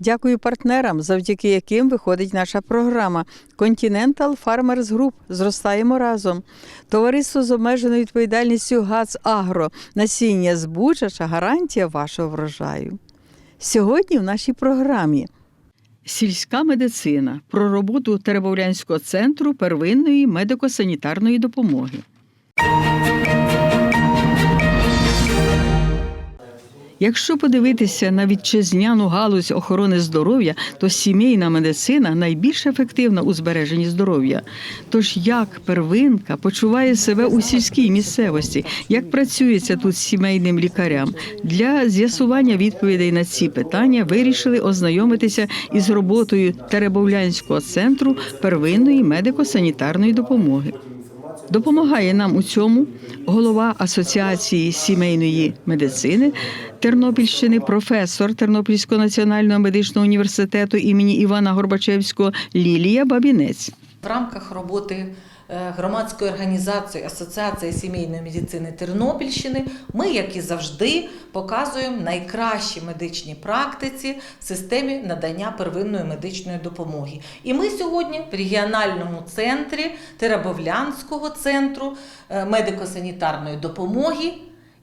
Дякую партнерам, завдяки яким виходить наша програма Continental Farmers Group. Зростаємо разом. Товариство з обмеженою відповідальністю ГАЦ Агро. Насіння збучача гарантія вашого врожаю. Сьогодні в нашій програмі Сільська медицина про роботу Теребовлянського центру первинної медико-санітарної допомоги. Якщо подивитися на вітчизняну галузь охорони здоров'я, то сімейна медицина найбільш ефективна у збереженні здоров'я. Тож як первинка почуває себе у сільській місцевості, як працюється тут сімейним лікарям? Для з'ясування відповідей на ці питання вирішили ознайомитися із роботою Теребовлянського центру первинної медико-санітарної допомоги. Допомагає нам у цьому голова Асоціації сімейної медицини Тернопільщини, професор Тернопільського національного медичного університету імені Івана Горбачевського Лілія Бабінець. В рамках роботи громадської організації Асоціації сімейної медицини Тернопільщини ми, як і завжди, показуємо найкращі медичні практиці в системі надання первинної медичної допомоги. І ми сьогодні в регіональному центрі Теребовлянського центру е, медико-санітарної допомоги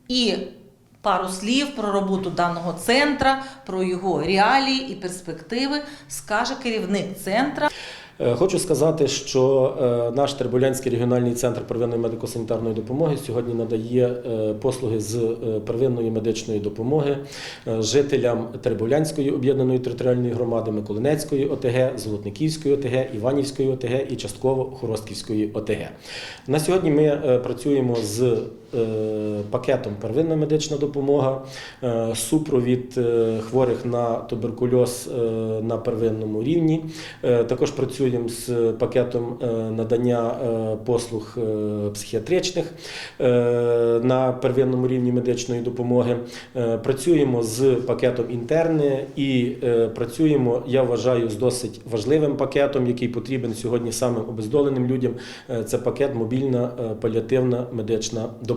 і Пару слів про роботу даного центра, про його реалії і перспективи скаже керівник центра. Е, Хочу сказати, що е, наш Тербулянський регіональний центр первинної медико-санітарної допомоги сьогодні надає е, послуги з первинної медичної допомоги жителям Тербулянської об'єднаної територіальної громади, Миколинецької ОТГ, Золотниківської ОТГ, Іванівської ОТГ і частково Хоростківської ОТГ. На сьогодні ми працюємо з пакетом первинна медична допомога, е, супровід е, хворих на туберкульоз е, на первинному рівні. Е, Також працюємо з пакетом е, надання е, послуг е, психіатричних е, на первинному рівні медичної допомоги. Е, Працюємо з пакетом інтерни і е, працюємо, я вважаю, з досить важливим пакетом, який потрібен сьогодні самим обездоленим людям. Е, Це пакет мобільна е, паліативна медична допомога.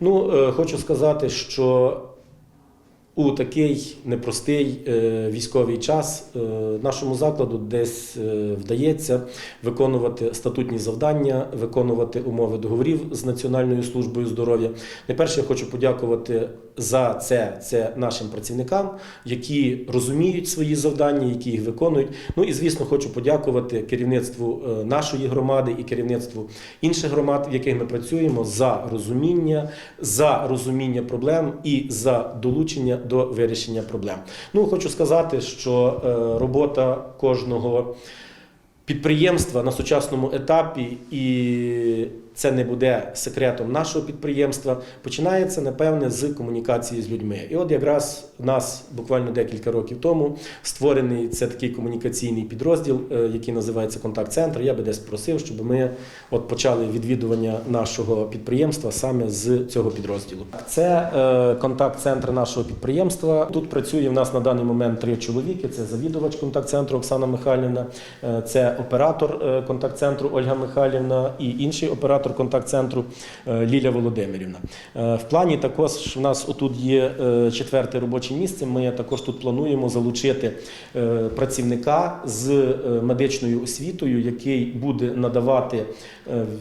Ну, е, хочу сказати, що у такий непростий е, військовий час е, нашому закладу десь вдається виконувати статутні завдання, виконувати умови договорів з Національною службою здоров'я. Найперше я хочу подякувати за це, це нашим працівникам, які розуміють свої завдання, які їх виконують. Ну і звісно, хочу подякувати керівництву е, нашої громади і керівництву інших громад, в яких ми працюємо, за розуміння, за розуміння проблем і за долучення до вирішення проблем. Ну, хочу сказати, що е, робота кожного підприємства на сучасному етапі, і це не буде секретом нашого підприємства, починається, напевне, з комунікації з людьми. І от якраз у нас буквально декілька років тому створений це такий комунікаційний підрозділ, е, який називається контакт-центр. Я би десь просив, щоб ми от почали відвідування нашого підприємства саме з цього підрозділу. Це е, контакт-центр нашого підприємства. Тут працює в нас на даний момент три чоловіки: це завідувач контакт-центру Оксана Михайлівна, е, це оператор контакт-центру Ольга Михайлівна і інший оператор контакт-центру е, Ліля Володимирівна. Е, В плані також у нас отут є е, четверте робоче місце. Ми також тут плануємо залучити працівника з медичною освітою, який буде надавати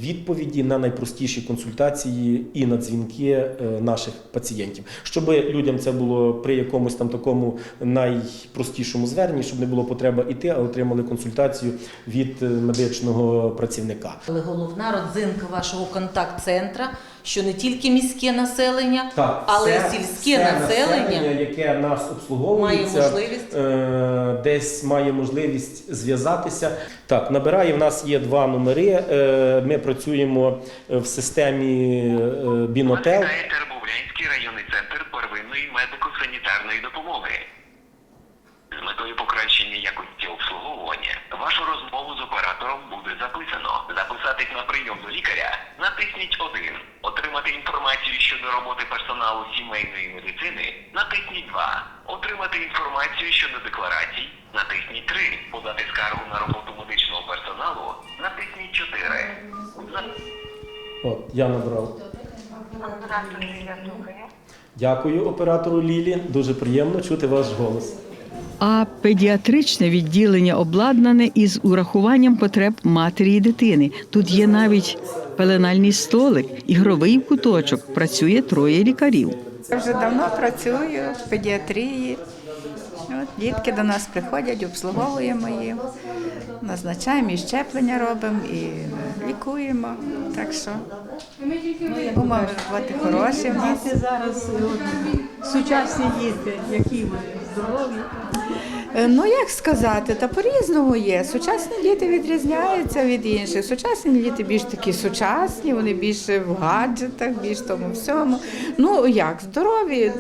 відповіді на найпростіші консультації і на дзвінки наших пацієнтів, щоб людям це було при якомусь там такому найпростішому зверненні, щоб не було потреба йти, а отримали консультацію від медичного працівника. Але головна родзинка вашого контакт-центра, що не тільки міське населення, але й сільське населення. яке нас обслуговується, має можливість. е, десь має можливість зв'язатися. Так, набирає в нас є два номери. Е, Ми працюємо в системі е, Бінотел. Тербовлянський районний центр первинної медико-санітарної допомоги. З метою покращення якості обслуговування вашу розмову з оператором записано. Записатись на прийом до лікаря натисніть 1. Отримати інформацію щодо роботи персоналу сімейної медицини, натисніть 2. Отримати інформацію щодо декларацій, натисніть 3. Подати скаргу на роботу медичного персоналу, натисніть 4. За- От, я набрав. Дякую оператору Лілі. Дуже приємно чути ваш голос. А педіатричне відділення обладнане із урахуванням потреб матері і дитини. Тут є навіть пеленальний столик, ігровий куточок. Працює троє лікарів. Я вже давно працюю в педіатрії. От, дітки до нас приходять, обслуговуємо їх, назначаємо і щеплення робимо, і лікуємо. Так що умови роботи хороші в нас. Діти зараз сучасні діти, які вони Е, Ну як сказати, та по-різному є. Сучасні діти відрізняються від інших. Сучасні діти більш такі сучасні, вони більше в гаджетах, більш тому всьому. Ну як, здорові.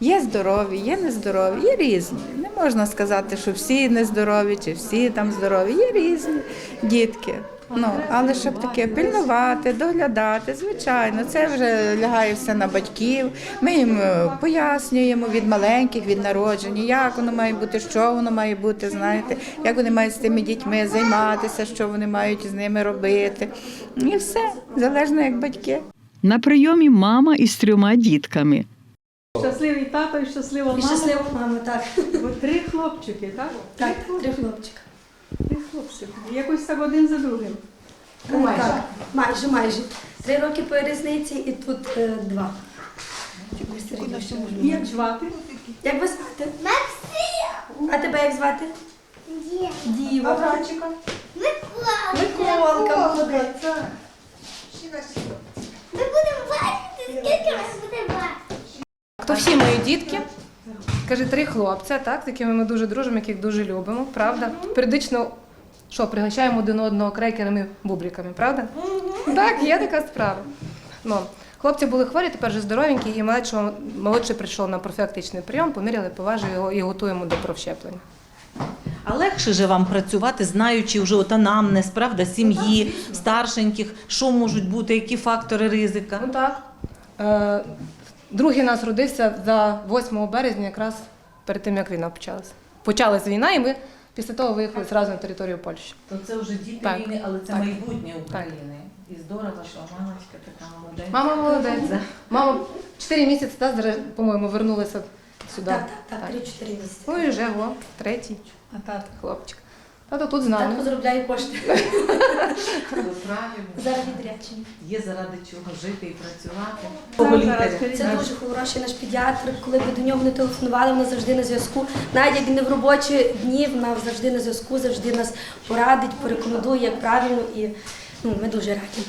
Є здорові, є нездорові, є різні. Не можна сказати, що всі нездорові чи всі там здорові. Є різні дітки. Ну, але щоб таке пильнувати, доглядати, звичайно, це вже лягає все на батьків. Ми їм е, пояснюємо від маленьких, від народження, як воно має бути, що воно має бути, знаєте, як вони мають з тими дітьми займатися, що вони мають з ними робити. І все, залежно як батьки. На прийомі мама із трьома дітками. Щасливий тато і щаслива І щаслива мама, так. Бо три хлопчики, так? Так, три хлопчика. Три хлопчики. Якось так один за другим. Ну, Так, майже, майже. Три роки по різниці і тут е, два. Як звати? Як вас звати? Максим! А тебе як звати? Діва. А братчика? Миколка. Миколка, молодець. Ми будемо бачити, скільки ми будемо бачити. То всі мої дітки. Каже, три хлопця, так, з якими ми дуже дружимо, яких дуже любимо, правда? Періодично що, пригощаємо один одного крекерами, бубліками, правда? Так, є така справа. Ну, хлопці були хворі, тепер вже здоровенькі, і молодшого, молодший прийшов на профілактичний прийом, поміряли, поважили його і готуємо до профщеплення. А легше же вам працювати, знаючи вже от анамнез, правда, сім'ї, старшеньких, що можуть бути, які фактори ризика. Ну так. Е, другий нас родився за 8 березня, якраз перед тим, як війна почалася. Почалась війна, і ми після того виїхали зразу на територію Польщі. То це вже діти Так. війни, але це Так. майбутнє України. І здорово, що мамочка така молодець. Мама молодець. Мама 4 місяці, та, зараз, по-моєму, вернулася сюди. Так, так, так, три-чотири місяці. Ну і вже о, третій А тато? хлопчик. Тато тут з нами. Тато заробляє кошти. Зараз відрядження. Є заради чого жити і працювати. Це дуже хороший наш педіатр. Коли би до нього не телефонували, вона завжди на зв'язку. Навіть як не в робочі дні, вона завжди на зв'язку, завжди нас порадить, порекомендує, як правильно, і ну, ми дуже раді.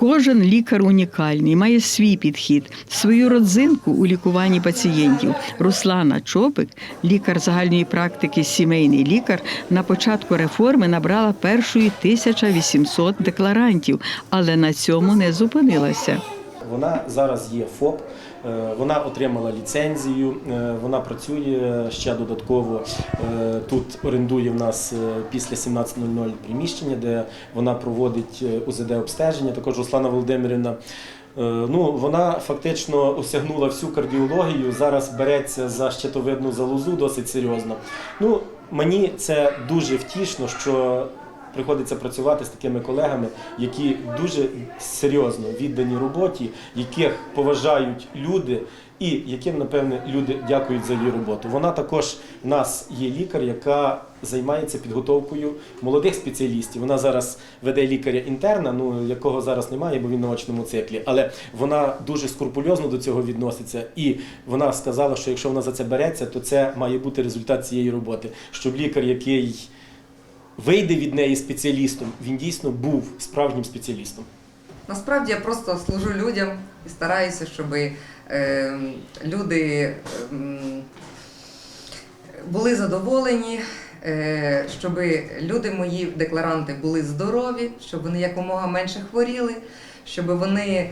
Кожен лікар унікальний, має свій підхід, свою родзинку у лікуванні пацієнтів. Руслана Чопик, лікар загальної практики, сімейний лікар, на початку реформи набрала першої 1800 декларантів, але на цьому не зупинилася. Вона зараз є ФОП, вона отримала ліцензію, е, вона працює ще додатково. е, Тут орендує в нас е, після 17.00 приміщення, де вона проводить е, УЗД обстеження. Також Руслана Володимирівна. е, Ну, вона фактично осягнула всю кардіологію. Зараз береться за щитовидну залозу досить серйозно. Ну, мені це дуже втішно, що приходиться працювати з такими колегами, які дуже серйозно віддані роботі, яких поважають люди, і яким, напевне, люди дякують за її роботу. Вона також в нас є лікар, яка займається підготовкою молодих спеціалістів. Вона зараз веде лікаря інтерна, ну якого зараз немає, бо він на очному циклі. Але вона дуже скрупульозно до цього відноситься. І вона сказала, що якщо вона за це береться, то це має бути результат цієї роботи. Щоб лікар, який вийде від неї спеціалістом, він дійсно був справжнім спеціалістом. Насправді я просто служу людям і стараюся, щоб е, люди ем, були задоволені, е, щоб люди мої декларанти були здорові, щоб вони якомога менше хворіли, щоб вони е,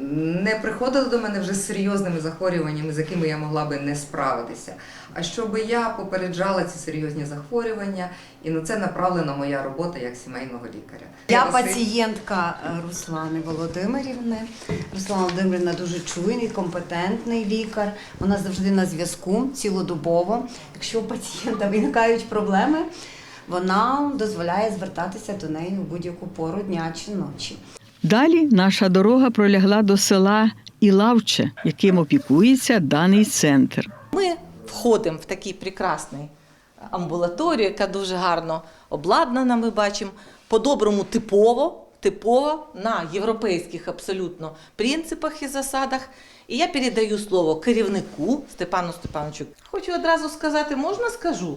не приходили до мене вже з серйозними захворюваннями, з якими я могла би не справитися. А щоб я попереджала ці серйозні захворювання, і на це направлена моя робота як сімейного лікаря. Я пацієнтка е, Руслани Володимирівни. Руслана Володимирівна дуже чуйний, компетентний лікар. Вона завжди на зв'язку цілодобово. Якщо у пацієнта виникають проблеми, вона дозволяє звертатися до неї у будь-яку пору дня чи ночі. Далі наша дорога пролягла до села Ілавче, яким опікується даний центр. Ми входимо в такий прекрасний амбулаторію, яка дуже гарно обладнана. Ми бачимо по-доброму типово, типово на європейських абсолютно принципах і засадах. І я передаю слово керівнику Степану Степановичу. Хочу одразу сказати, можна скажу?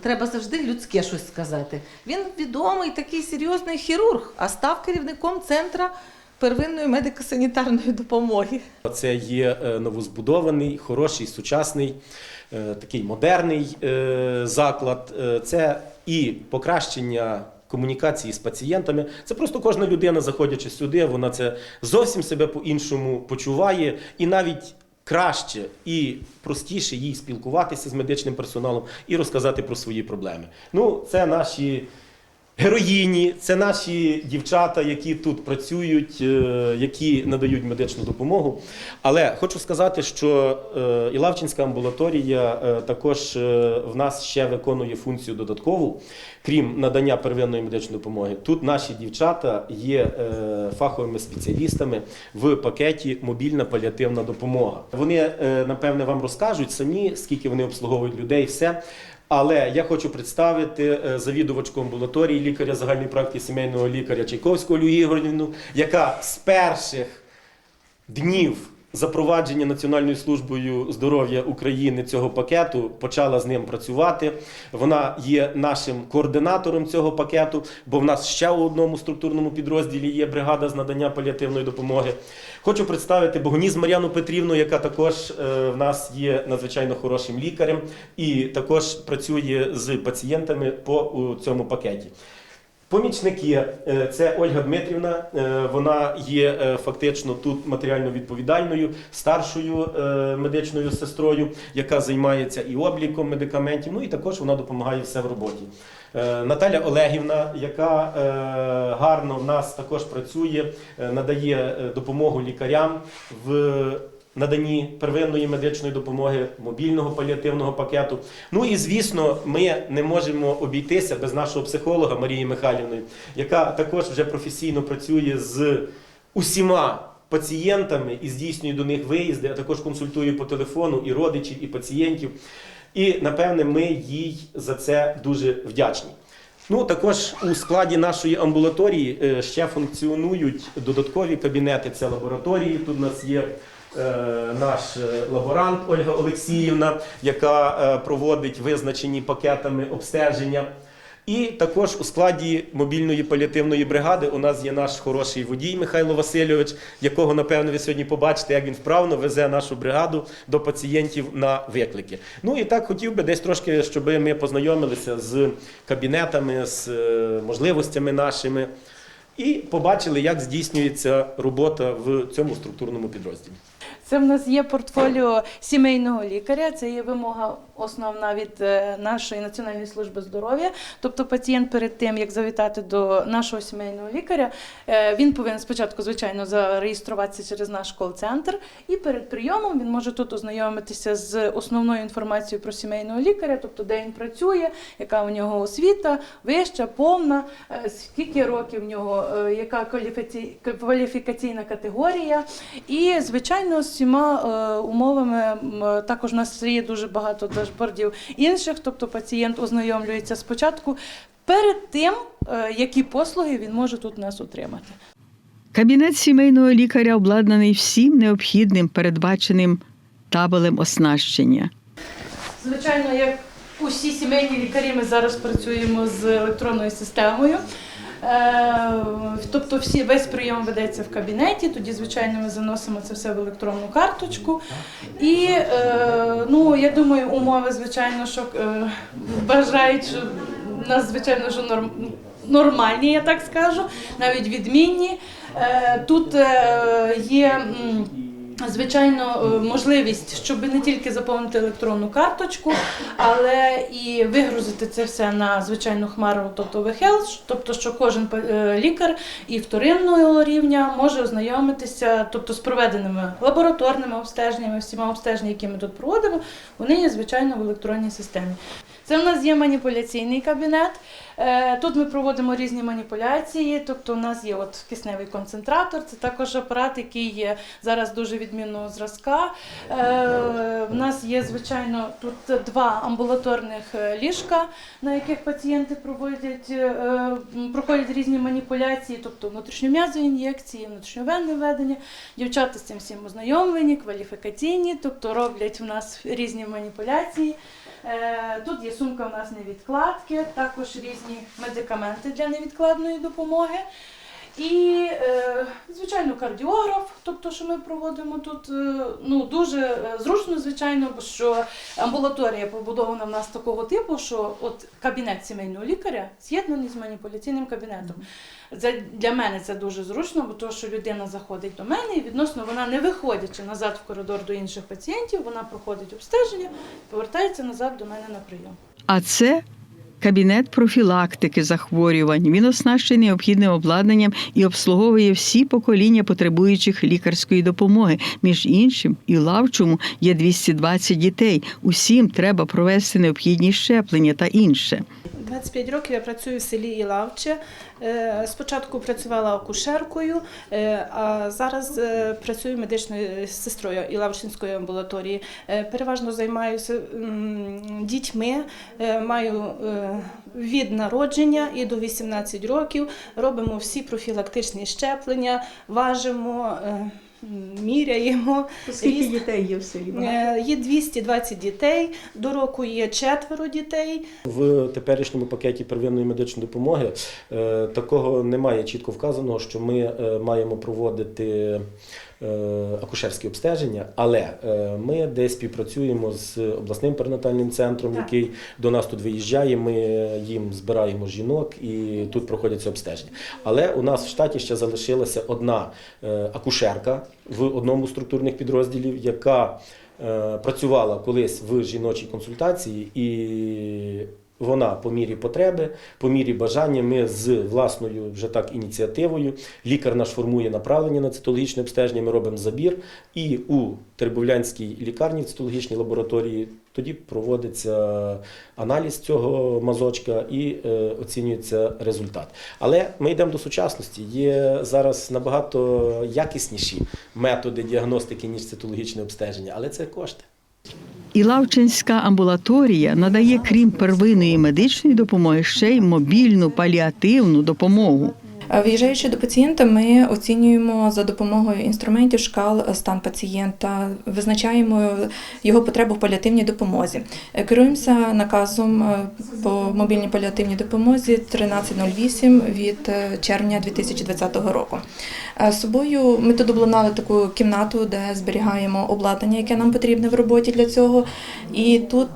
Треба завжди людське щось сказати. Він відомий такий серйозний хірург, а став керівником центра первинної медико-санітарної допомоги. Це є е, новозбудований, хороший, сучасний, е, такий модерний е, заклад. Це і покращення комунікації з пацієнтами. Це просто кожна людина, заходячи сюди, вона це зовсім себе по-іншому почуває і навіть. Краще і простіше їй спілкуватися з медичним персоналом і розказати про свої проблеми. Ну, це наші героїні, це наші дівчата, які тут працюють, е, які надають медичну допомогу. Але хочу сказати, що е, Ілавчинська амбулаторія е, також в нас ще виконує функцію додаткову, крім надання первинної медичної допомоги. Тут наші дівчата є фаховими спеціалістами в пакеті мобільна паліативна допомога. Вони напевне вам розкажуть самі, скільки вони обслуговують людей, все. Але я хочу представити е, завідувачку амбулаторії лікаря загальної практики сімейного лікаря Чайковського Олю Ігорівну, яка з перших днів запровадження Національною службою здоров'я України цього пакету почала з ним працювати. Вона є нашим координатором цього пакету, бо в нас ще у одному структурному підрозділі є бригада з надання паліативної допомоги. Хочу представити Богоніс Мар'яну Петрівну, яка також е, в нас є надзвичайно хорошим лікарем і також працює з пацієнтами по цьому пакеті. Помічники е, це Ольга Дмитрівна. е, Вона є е, фактично тут матеріально відповідальною, старшою медичною сестрою, яка займається і обліком медикаментів. Ну і також вона допомагає все в роботі. Наталя Олегівна, яка гарно в нас також працює, надає допомогу лікарям в наданні первинної медичної допомоги, мобільного паліативного пакету. Ну і звісно, ми не можемо обійтися без нашого психолога Марії Михайлівни, яка також вже професійно працює з усіма. Пацієнтами і здійснює до них виїзди, а також консультує по телефону і родичів, і пацієнтів. І напевне, ми їй за це дуже вдячні. Ну, також у складі нашої амбулаторії е, ще функціонують додаткові кабінети. Це лабораторії. Тут у нас є наш е, лаборант Ольга Олексіївна, яка е, проводить визначені пакетами обстеження. І також у складі мобільної паліативної бригади у нас є наш хороший водій Михайло Васильович, якого, напевно, ви сьогодні побачите, як він вправно везе нашу бригаду до пацієнтів на виклики. Ну і так хотів би десь трошки, щоб ми познайомилися з кабінетами, з е, можливостями нашими і побачили, як здійснюється робота в цьому структурному підрозділі. Це в нас є портфоліо сімейного лікаря. Це є вимога основна від е, нашої національної служби здоров'я. Тобто, пацієнт перед тим як завітати до нашого сімейного лікаря, е, він повинен спочатку, звичайно, зареєструватися через наш кол-центр, і перед прийомом він може тут ознайомитися з основною інформацією про сімейного лікаря, тобто де він працює, яка у нього освіта, вища, повна, е, скільки років в нього, яка кваліфікаційна категорія. І, звичайно, з всіма е, умовами також у нас є дуже багато дашбордів інших, тобто пацієнт ознайомлюється спочатку перед тим, е, які послуги він може тут у нас отримати. Кабінет сімейного лікаря обладнаний всім необхідним передбаченим табелем оснащення. Звичайно, як усі сімейні лікарі, ми зараз працюємо з електронною системою. Е, Тобто всі, весь прийом ведеться в кабінеті, тоді, звичайно, ми заносимо це все в електронну карточку. І е, ну, я думаю, умови, звичайно, що е, бажають, що нас, звичайно, що норм, нормальні, я так скажу, навіть відмінні. Тут є. Звичайно, е, можливість, щоб не тільки заповнити електронну карточку, але і вигрузити це все на звичайну хмару, тобто WeHealth, тобто, що кожен е, лікар і вторинного рівня може ознайомитися, тобто з проведеними лабораторними обстеженнями, всіма обстеженнями, які ми тут проводимо, вони є звичайно в електронній системі. Це в нас є маніпуляційний кабінет. Е, Тут ми проводимо різні маніпуляції. Тобто, у нас є от кисневий концентратор, це також апарат, який є зараз дуже відмінного зразка. Е, У нас є, звичайно, тут два амбулаторних е, ліжка, на яких пацієнти проводять, е, проходять різні маніпуляції, тобто внутрішньом'язові ін'єкції, внутрішньовенне введення. Дівчата з цим всім ознайомлені, кваліфікаційні, тобто роблять в нас різні маніпуляції. Е, Тут є сумка у нас невідкладки, також різні медикаменти для невідкладної допомоги. І, е, звичайно, кардіограф, тобто, що ми проводимо тут, е, ну дуже е, зручно, звичайно, бо що амбулаторія побудована в нас такого типу, що от кабінет сімейного лікаря з'єднаний з маніпуляційним кабінетом. Це для мене це дуже зручно, бо то, що людина заходить до мене і відносно вона не виходячи назад в коридор до інших пацієнтів, вона проходить обстеження, повертається назад до мене на прийом. А це кабінет профілактики захворювань. Він оснащений необхідним обладнанням і обслуговує всі покоління потребуючих лікарської допомоги. Між іншим, і лавчому є 220 дітей. Усім треба провести необхідні щеплення та інше. 25 років я працюю в селі Ілавче. Е, Спочатку працювала акушеркою, е, а зараз е, працюю медичною сестрою Ілавчинської амбулаторії. Переважно займаюся дітьми, маю від народження і до 18 років. Робимо всі профілактичні щеплення, важимо. Міряємо Різ- дітей є в селі? Е, Є 220 дітей, до року є четверо дітей. В теперішньому пакеті первинної медичної допомоги е, такого немає чітко вказаного, що ми е, маємо проводити акушерські обстеження, але е, ми десь співпрацюємо з обласним перинатальним центром, який до нас тут виїжджає. Ми їм збираємо жінок і тут проходяться обстеження. Але у нас в штаті ще залишилася одна е, акушерка в одному з структурних підрозділів, яка е, працювала колись в жіночій консультації, і вона по мірі потреби, по мірі бажання, ми з власною вже так ініціативою. Лікар наш формує направлення на цитологічне обстеження, ми робимо забір. І у Тербовлянській лікарні в цитологічній лабораторії тоді проводиться аналіз цього мазочка і е, оцінюється результат. Але ми йдемо до сучасності. Є зараз набагато якісніші методи діагностики, ніж цитологічне обстеження, але це кошти. Ілавчинська амбулаторія надає, крім первинної медичної допомоги, ще й мобільну паліативну допомогу. Е, Виїжджаючи до пацієнта, ми оцінюємо за допомогою інструментів шкал е, стан пацієнта, визначаємо його потребу в паліативній допомозі. Е, Керуємося наказом по мобільній паліативній допомозі 1308 від червня 2020 року. З собою ми тут обладнали таку кімнату, де зберігаємо обладнання, яке нам потрібне в роботі для цього. І тут,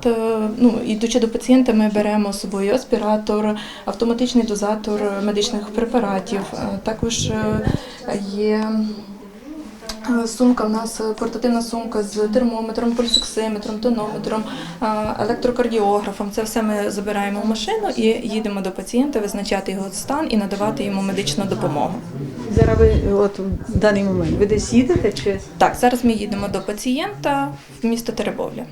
ну, ідучи до пацієнта, ми беремо з собою аспіратор, автоматичний дозатор медичних препаратів. Е, Також е, є е, сумка, у нас портативна сумка з термометром, пульсоксиметром, тонометром, електрокардіографом. Це все ми забираємо в машину і їдемо до пацієнта, визначати його стан і надавати йому медичну допомогу. Зараз ви от в даний момент ви десь їдете чи Так, зараз ми їдемо до пацієнта в місто Теребовля.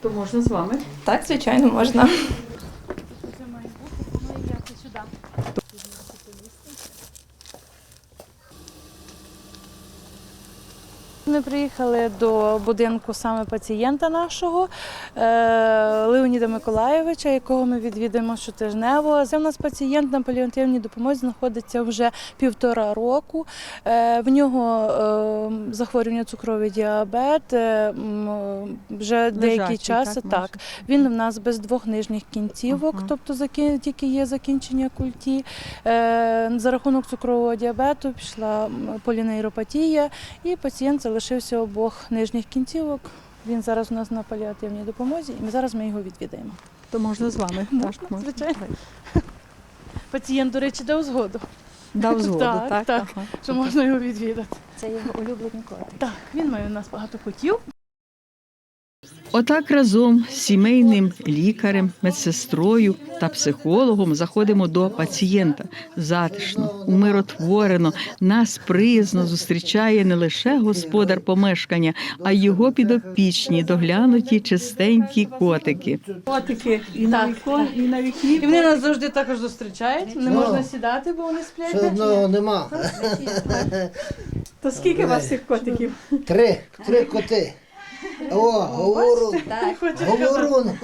то можна з вами? Так, звичайно, можна. Ми приїхали до будинку саме пацієнта нашого е, Леоніда Миколаєвича, якого ми відвідуємо щотижнево. Це у нас пацієнт на паліативній допомозі знаходиться вже півтора року. Е, В нього е, захворювання цукровий діабет. Вже деякий час так, так. Він в нас без двох нижніх кінцівок, Ага. тобто тільки є закінчення культі. За рахунок цукрового діабету пішла полінейропатія, і пацієнт залишився обох нижніх кінцівок. Він зараз у нас на паліативній допомозі, і ми зараз ми його відвідаємо. То можна з вами. Можна, звичайно. Пацієнт, до речі, дав згоду. Дав згоду, так, так? так, Ага. що можна його відвідати. Це його улюблені котик. Так, він має у нас багато котів. Отак разом з сімейним лікарем, медсестрою та психологом заходимо до пацієнта. Затишно, умиротворено, нас приязно зустрічає не лише господар помешкання, а й його підопічні, доглянуті чистенькі котики. Котики і на вікон, і на вікні. І вони нас завжди також зустрічають. Не можна сідати, бо вони сплять. Одного нема. То скільки у вас цих котиків? Три, три коти. О, говорун. Говорун.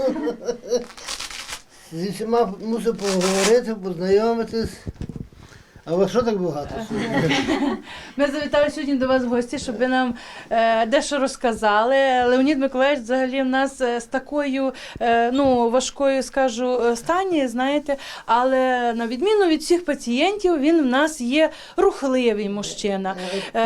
Зі всіма мусив поговорити, познайомитись. А вас що так багато? Ми завітали сьогодні до вас в гості, щоб ви нам е, дещо розказали. Леонід Миколаївич взагалі в нас е, з такою е, ну, важкою, скажу, е, стані, знаєте, але на відміну від всіх пацієнтів, він в нас є рухливий мужчина. Е,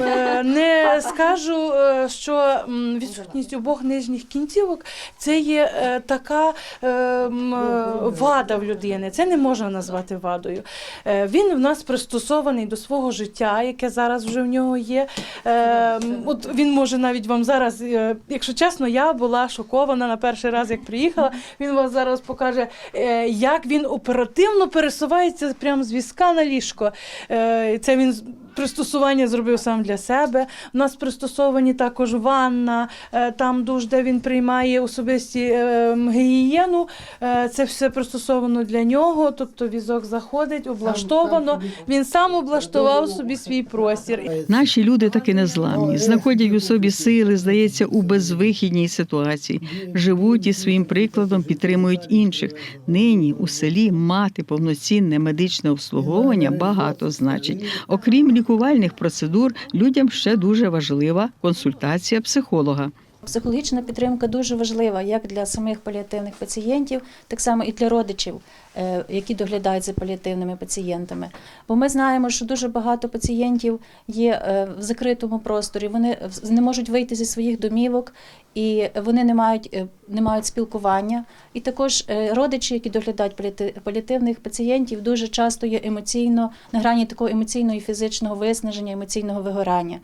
е, не скажу, е, що м, відсутність обох нижніх кінцівок це є е, така е, м, вада в людини. Це не можна назвати вадою. Е, Він в нас пристосований до свого життя, яке зараз вже в нього є. Е, От він може навіть вам зараз, е, якщо чесно, я була шокована на перший раз, як приїхала. Він вам зараз покаже, е, як він оперативно пересувається прямо з візка на ліжко. Е, Це він пристосування зробив сам для себе. У нас пристосовані також ванна, е, там душ, де він приймає особисті е, гігієну. Е, Це все пристосовано для нього. Тобто візок заходить, облаштовано. Він сам облаштував собі свій простір. Наші люди таки незламні, знаходять у собі сили, здається, у безвихідній ситуації. Живуть і своїм прикладом підтримують інших. Нині у селі мати повноцінне медичне обслуговування багато значить. Окрім лікувальних процедур, людям ще дуже важлива консультація психолога. Психологічна підтримка дуже важлива як для самих паліативних пацієнтів, так само і для родичів, е, які доглядають за паліативними пацієнтами. Бо ми знаємо, що дуже багато пацієнтів є е, в закритому просторі, вони не можуть вийти зі своїх домівок і вони не мають, е, не мають спілкування. І також е, родичі, які доглядають паліати- паліативних пацієнтів, дуже часто є емоційно на грані такого емоційного і фізичного виснаження, емоційного вигорання.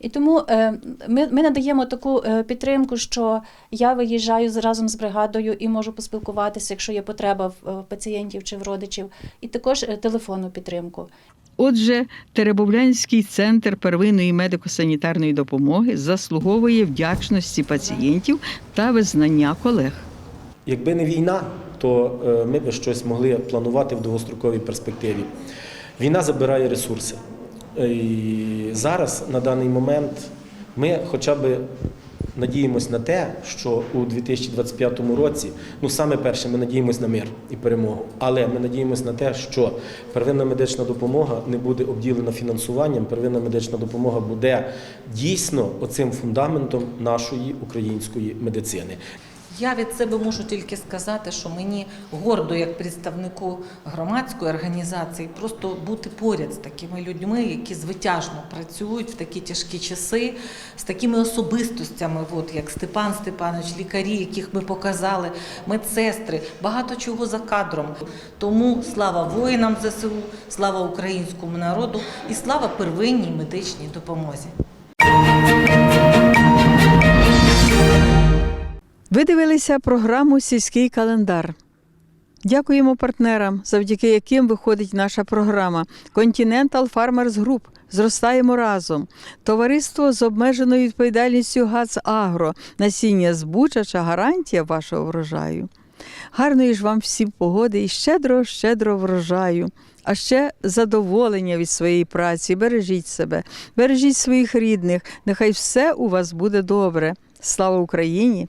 І тому е, ми, ми надаємо таку е, підтримку, що я виїжджаю разом з бригадою і можу поспілкуватися, якщо є потреба в е, пацієнтів чи в родичів, і також е, телефонну підтримку. Отже, Теребовлянський центр первинної медико-санітарної допомоги заслуговує вдячності пацієнтів та визнання колег. Якби не війна, то е, ми б щось могли планувати в довгостроковій перспективі. Війна забирає ресурси. Е, І зараз, на даний момент, ми хоча б надіємось на те, що у 2025 році, ну саме перше, ми надіємось на мир і перемогу. Але ми надіємось на те, що первинна медична допомога не буде обділена фінансуванням. Первинна медична допомога буде дійсно оцим фундаментом нашої української медицини. Я від себе можу тільки сказати, що мені гордо, як представнику громадської організації, просто бути поряд з такими людьми, які звитяжно працюють в такі тяжкі часи, з такими особистостями, от як Степан Степанович, лікарі, яких ми показали, медсестри, багато чого за кадром. Тому слава воїнам ЗСУ, слава українському народу і слава первинній медичній допомозі. Ви дивилися програму Сільський календар. Дякуємо партнерам, завдяки яким виходить наша програма Continental Farmers Group. Зростаємо разом. Товариство з обмеженою відповідальністю ГАЦ Агро. Насіння збучача гарантія вашого врожаю. Гарної ж вам всім погоди і щедро, щедро врожаю. А ще задоволення від своєї праці. Бережіть себе, бережіть своїх рідних. Нехай все у вас буде добре. Слава Україні!